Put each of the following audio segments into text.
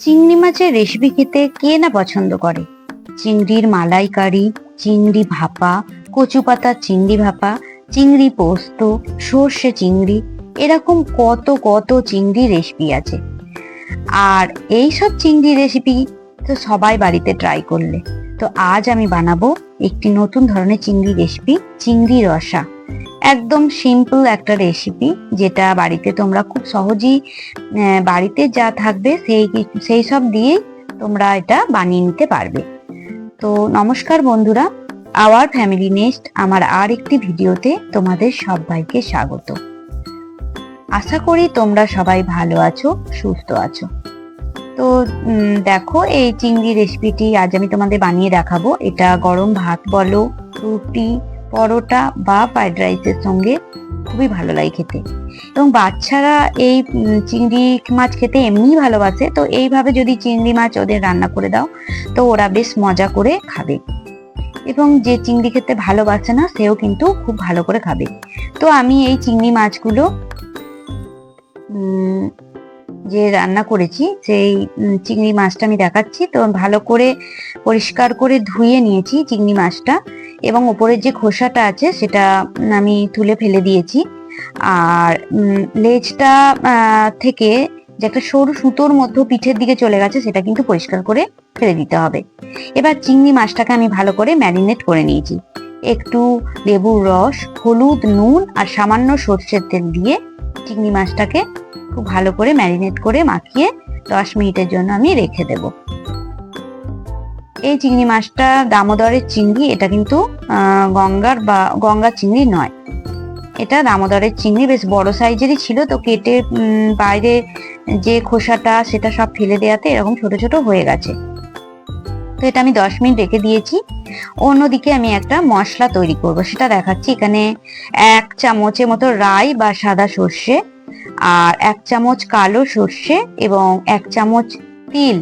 চিংড়ি মাছের রেসিপি খেতে কে না পছন্দ করে? চিংড়ির মালাইকারি, চিংড়ি ভাপা, কচু পাতার চিংড়ি ভাপা, চিংড়ি পোস্ত, সর্ষে চিংড়ি, এরকম কত কত চিংড়ি রেসিপি আছে। আর এই সব চিংড়ি রেসিপি তো সবাই বাড়িতে ট্রাই করলে। তো আজ আমি বানাবো একটি নতুন ধরনের চিংড়ি রেসিপি চিংড়ি রসা। একদম সিম্পল একটা রেসিপি যেটা বাড়িতে তোমরা খুব সহজেই বাড়িতে যা থাকবে সেই সেই সব দিয়েই তোমরা এটা বানিয়ে নিতে পারবে। তো নমস্কার বন্ধুরা, আওয়ার ফ্যামিলি নেক্সট আমার আর একটি ভিডিওতে তোমাদের সবাইকে স্বাগত। আশা করি তোমরা সবাই ভালো আছো, সুস্থ আছো। তো দেখো এই চিংড়ি রেসিপিটি আজ আমি তোমাদের বানিয়ে দেখাবো। এটা গরম ভাত বলো, রুটি পরোটা বা ফ্রাইড রাইসের সঙ্গে খুবই ভালো লাগে খেতে। এবং বাচ্চারা এই চিংড়ি মাছ খেতে এমনিই ভালোবাসে, তো এইভাবে যদি চিংড়ি মাছ ওদের রান্না করে দাও, তো ওরা বেশ মজা করে খাবে। এবং যে চিংড়ি খেতে ভালোবাসে না, সেও কিন্তু খুব ভালো করে খাবে। তো আমি এই চিংড়ি মাছগুলো যে রান্না করেছি, সেই চিংড়ি মাছটা আমি দেখাচ্ছি। তো ভালো করে পরিষ্কার করে ধুয়ে নিয়েছি চিংড়ি মাছটা এবং ওপরের যে খোসাটা আছে সেটা আমি তুলে ফেলে দিয়েছি। আর লেজটা থেকে যে একটা সরু সুতোর মধ্যে পিঠের দিকে চলে গেছে সেটা কিন্তু পরিষ্কার করে ফেলে দিতে হবে। এবার চিংড়ি মাছটাকে আমি ভালো করে ম্যারিনেট করে নিয়েছি। একটু লেবুর রস, হলুদ, নুন আর সামান্য সর্ষের তেল দিয়ে চিংড়ি মাছটাকে খুব ভালো করে ম্যারিনেট করে মাখিয়ে দশ মিনিটের জন্য আমি রেখে দেব। এই চিংড়ি মাছটা দামোদরের চিংড়ি, এটা কিন্তু গঙ্গার বা গঙ্গার চিংড়ি নয়। এটা দামোদরের চিংড়ি, বেশ বড় সাইজেরই ছিল, তো কেটে বাইরে যে খোসাটা, সেটা সব ফেলে দেওয়াতে এরকম ছোট ছোট হয়ে গেছে। এটা আমি দশ মিনিট রেখে দিয়েছি। অন্যদিকে আমি একটা মশলা তৈরি করব, সেটা দেখাচ্ছি। এখানে এক চামচের মতো রাই বা সাদা সর্ষে আর এক চামচ কালো সর্ষে এবং এক চামচ তিল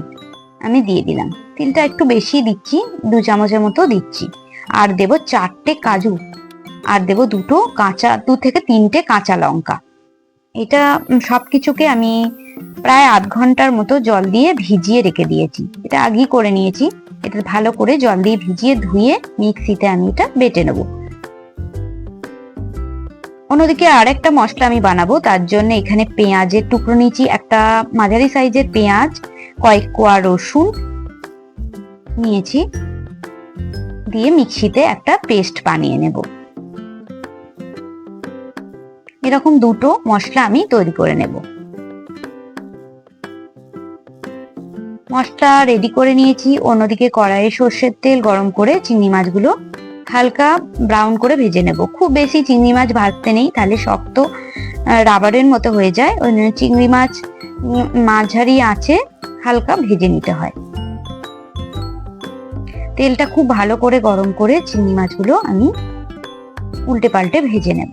আমি দিয়ে দিলাম। তিলটা একটু বেশি দিচ্ছি, দু চামচের মতো দিচ্ছি। আর দেব চারটে কাজু আর দেব দুটো কাঁচা, দু থেকে তিনটে কাঁচা লঙ্কা। এটা সব কিছুকে আমি প্রায় আধ ঘণ্টার মতো জল দিয়ে ভিজিয়ে রেখে দিয়েছি। এটা আগেই করে নিয়েছি। এটা ভালো করে জল দিয়ে ভিজিয়ে ধুয়ে মিক্সিতে আমি এটা বেটে নেব। অন্যদিকে আর একটা মশলা আমি বানাবো, তার জন্য এখানে পেঁয়াজের টুকরো নিয়েছি, একটা মাঝারি সাইজের পেঁয়াজ, কয়েক কোয়া রসুন নিয়েছি, দিয়ে মিক্সিতে একটা পেস্ট বানিয়ে নেব। এরকম দুটো মশলা আমি তৈরি করে নেব। মশলা রেডি করে নিয়েছি। অন্যদিকে কড়াইয়ে সর্ষের তেল গরম করে চিংড়ি মাছগুলো হালকা ব্রাউন করে ভেজে নেব। খুব বেশি চিংড়ি মাছ ভাজতে নেই, তাহলে শক্ত রাবারের মতো হয়ে যায়। ওই জন্য চিংড়ি মাছ মাঝারি আছে, হালকা ভেজে নিতে হয়। তেলটা খুব ভালো করে গরম করে চিংড়ি মাছগুলো আমি উল্টে পাল্টে ভেজে নেব।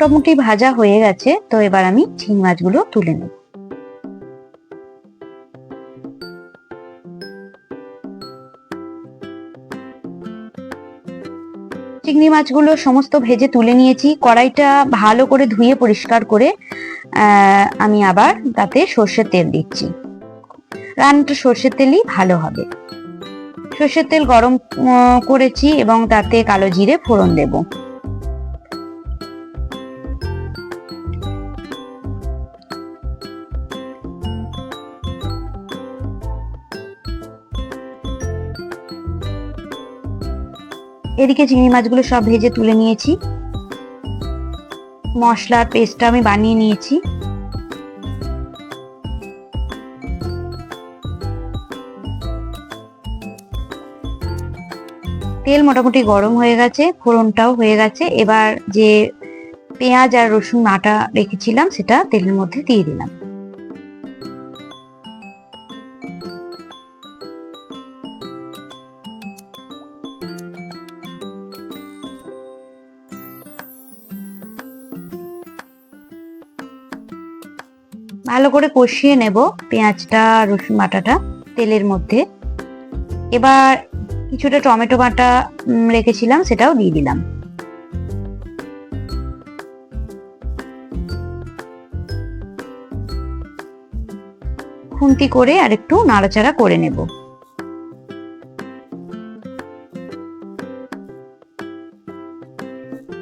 মোটামুটি ভাজা হয়ে গেছে, তো এবার আমি চিংড়ি মাছগুলো তুলে নেব। চিংড়ি মাছগুলো সমস্ত ভেজে তুলে নিয়েছি, কড়াইটা ভালো করে ধুয়ে পরিষ্কার করে আমি আবার তাতে সর্ষের তেল দিচ্ছি। রান্নাটা সর্ষের তেলই ভালো হবে। সর্ষের তেল গরম করেছি এবং তাতে কালো জিরে ফোড়ন দেবো। এদিকে চিংড়ি মাছগুলো সব ভেজে তুলে নিয়েছি। মশলার পেস্টটা আমি বানিয়ে নিয়েছি। তেল মোটামুটি গরম হয়ে গেছে, ফোড়নটাও হয়ে গেছে। এবার যে পেঁয়াজ আর রসুন আটা রেখেছিলাম, সেটা তেলের মধ্যে দিয়ে দিলাম। ভালো করে কষিয়ে নেব পেঁয়াজটা, রসুন বাটাটা তেলের মধ্যে। এবার কিছুটা টমেটো বাটা রেখেছিলাম, সেটাও দিয়ে দিলাম। খুন্তি করে আর একটু নাড়াচাড়া করে নেব।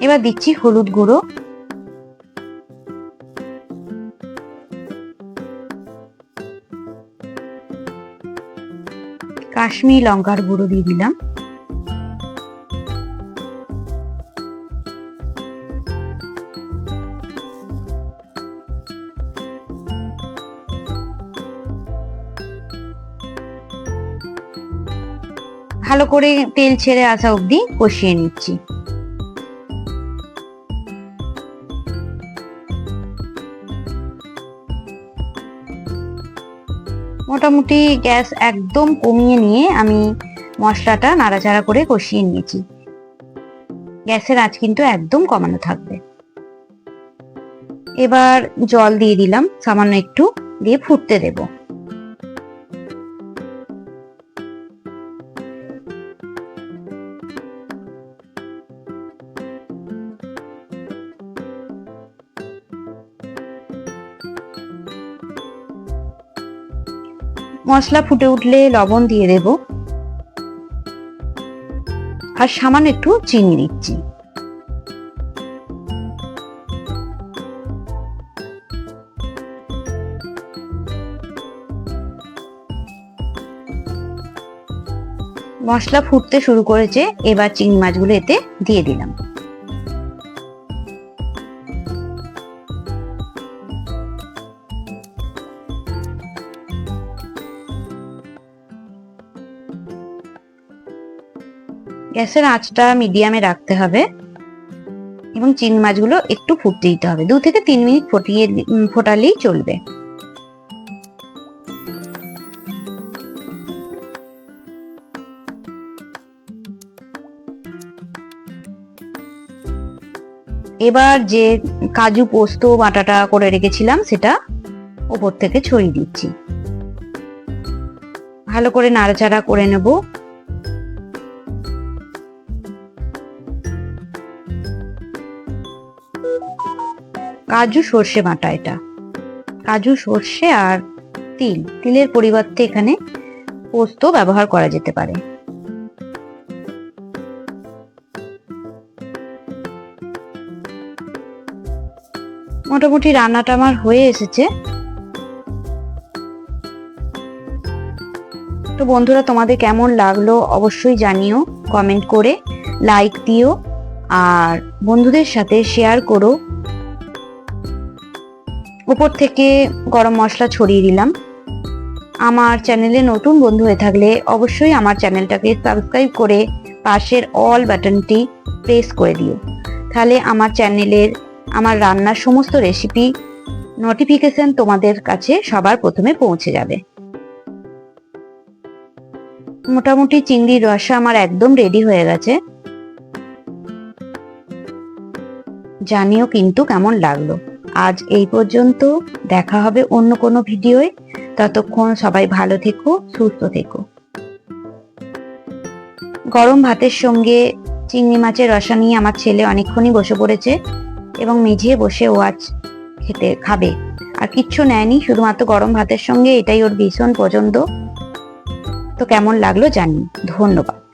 এবার দিচ্ছি হলুদ গুঁড়ো। কাশ্মীর লঙ্কার গুঁড়ো দিয়ে দিলাম। ভালো করে তেল ছেড়ে আসা অবধি কষিয়ে নিচ্ছি। মোটামুটি গ্যাস একদম কমিয়ে নিয়ে আমি মশলাটা নাড়াচাড়া করে কষিয়ে নিয়েছি। গ্যাসের আঁচ কিন্তু একদম কমানো থাকবে। এবার জল দিয়ে দিলাম, সামান্য একটু দিয়ে ফুটতে দেব। মশলা ফুটে উঠলে লবণ দিয়ে দেব। আর সামান্য একটু চিনি দিচ্ছি। মশলা ফুটতে শুরু করেছে, এবার চিংড়ি মাছগুলো এতে দিয়ে দিলাম। গ্যাসের আঁচটা মিডিয়ামে রাখতে হবে এবং চিংড়ি মাছগুলো একটু ফুটতে দিতে হবে। দু থেকে তিন মিনিট ফুটিয়ে ফোটালেই চলবে। এবার যে কাজু পোস্ত, বাটাটা করে রেখেছিলাম, সেটা ওপর থেকে ছড়িয়ে দিচ্ছি। ভালো করে নাড়াচাড়া করে নেব। কাজু সর্ষে বাটা এটা। কাজু সর্ষে আর তিল। তিলের পরিবর্তে এখানে পোস্ত ব্যবহার করা যেতে পারে। মোটামুটি রান্নাটা আমার হয়ে এসেছে। তো বন্ধুরা, তোমাদের কেমন লাগল অবশ্যই জানিও কমেন্ট করে লাইক দিও, আর বন্ধুদের সাথে শেয়ার করো। উপর থেকে গরম মশলা ছড়িয়ে দিলাম। আমার চ্যানেলে নতুন বন্ধু হয়ে থাকলে অবশ্যই আমার চ্যানেলটাকে সাবস্ক্রাইব করে পাশের অল বাটনটি প্রেস করে দিও। তাহলে আমার চ্যানেলের আমার রান্নার সমস্ত রেসিপি নোটিফিকেশন তোমাদের কাছে সবার প্রথমে পৌঁছে যাবে। মোটামুটি চিংড়ির রসা আমার একদম রেডি হয়ে গেছে। জানিও কিন্তু কেমন লাগল। আজ এই পর্যন্ত, দেখা হবে অন্য কোনো ভিডিওয়। ততক্ষণ সবাই ভালো থেকো, সুস্থ থেকো। গরম ভাতের সঙ্গে চিংড়ি মাছের রসা নিয়ে আমার ছেলে অনেকক্ষণই বসে পড়েছে এবং মেঝে বসে ও আজ খেতে খাবে। আর কিচ্ছু নেয়নি, শুধুমাত্র গরম ভাতের সঙ্গে এটাই ওর ভীষণ পছন্দ। তো কেমন লাগল জানি। ধন্যবাদ।